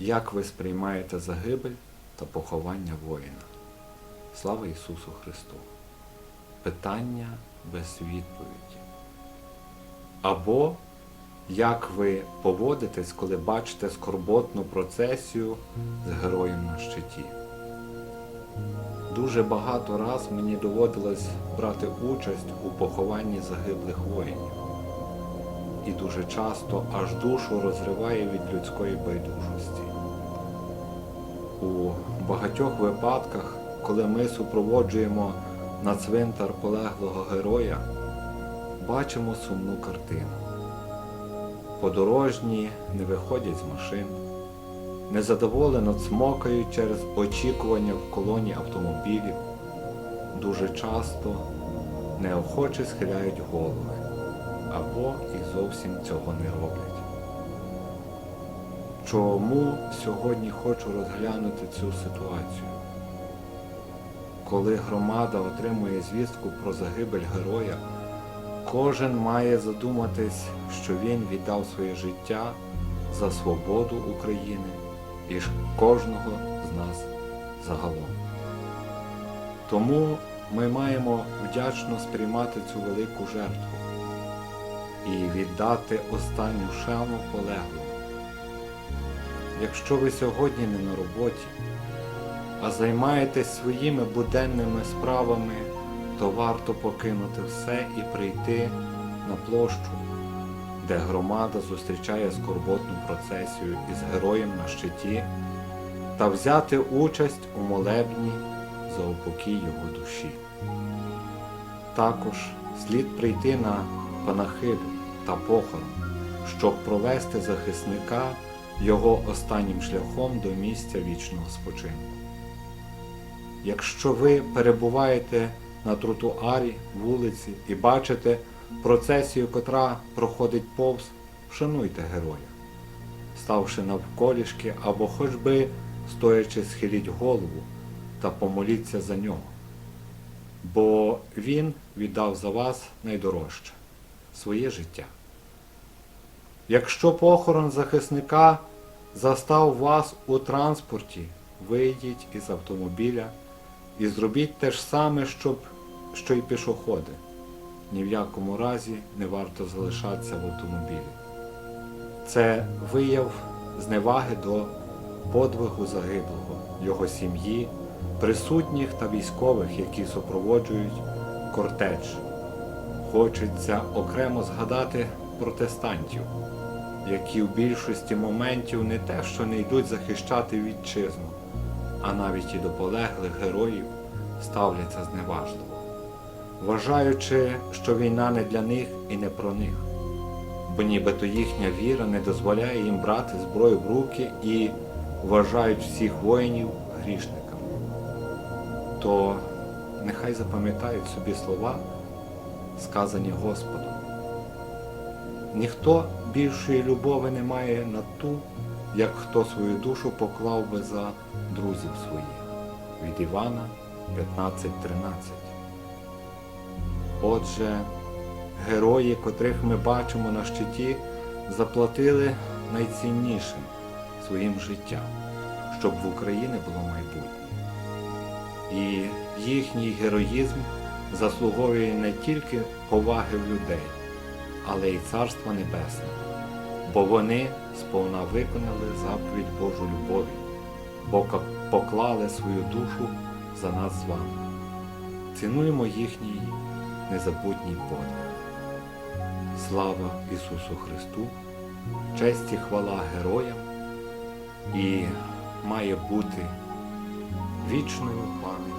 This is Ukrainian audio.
як ви сприймаєте загибель та поховання воїна. Слава Ісусу Христу! Питання без відповіді. Або як ви поводитесь, коли бачите скорботну процесію з героєм на щиті. Дуже багато раз мені доводилось брати участь у похованні загиблих воїнів. І дуже часто аж душу розриває від людської байдужості. У багатьох випадках, коли ми супроводжуємо на цвинтар полеглого героя, бачимо сумну картину. Подорожні не виходять з машин, незадоволено цмокають через очікування в колоні автомобілів, дуже часто неохоче схиляють голови або і зовсім цього не роблять. Чому сьогодні хочу розглянути цю ситуацію? Коли громада отримує звістку про загибель героя, кожен має задуматись, що він віддав своє життя за свободу України і кожного з нас загалом. Тому ми маємо вдячно сприймати цю велику жертву і віддати останню шану полеглому. Якщо ви сьогодні не на роботі, а займаєтесь своїми буденними справами, то варто покинути все і прийти на площу, де громада зустрічає скорботну процесію із героєм на щиті та взяти участь у молебні за упокій його душі. Також слід прийти на панахиду та похорон, щоб провести захисника його останнім шляхом до місця вічного спочинку. Якщо ви перебуваєте на тротуарі, вулиці і бачите процесію, котра проходить повз, вшануйте героя, ставши навколішки або хоч би стоячи схиліть голову та помоліться за нього. Бо він віддав за вас найдорожче своє життя. Якщо похорон захисника застав вас у транспорті, вийдіть із автомобіля і зробіть те ж саме, щоб, що й пішоходи. Ні в якому разі не варто залишатися в автомобілі. Це вияв зневаги до подвигу загиблого, його сім'ї, присутніх та військових, які супроводжують кортеж. Хочеться окремо згадати протестантів, які в більшості моментів не те, що не йдуть захищати вітчизну, а навіть і до полеглих героїв ставляться зневажливо, вважаючи, що війна не для них і не про них, бо нібито їхня віра не дозволяє їм брати зброю в руки і вважають всіх воїнів грішниками. То нехай запам'ятають собі слова, сказані Господом. Ніхто більшої любові не має на ту, як хто свою душу поклав би за друзів своїх. Від Івана 15.13. Отже, герої, котрих ми бачимо на щиті, заплатили найціннішим своїм життям, щоб в Україні було майбутнє. І їхній героїзм заслуговує не тільки поваги в людей, але й Царства Небесного, бо вони сповна виконали заповідь Божу любові, бо поклали свою душу за нас з вами. Цінуємо їхній незабутній подвиг. Слава Ісусу Христу, честь і хвала героям і має бути вічною пам'ять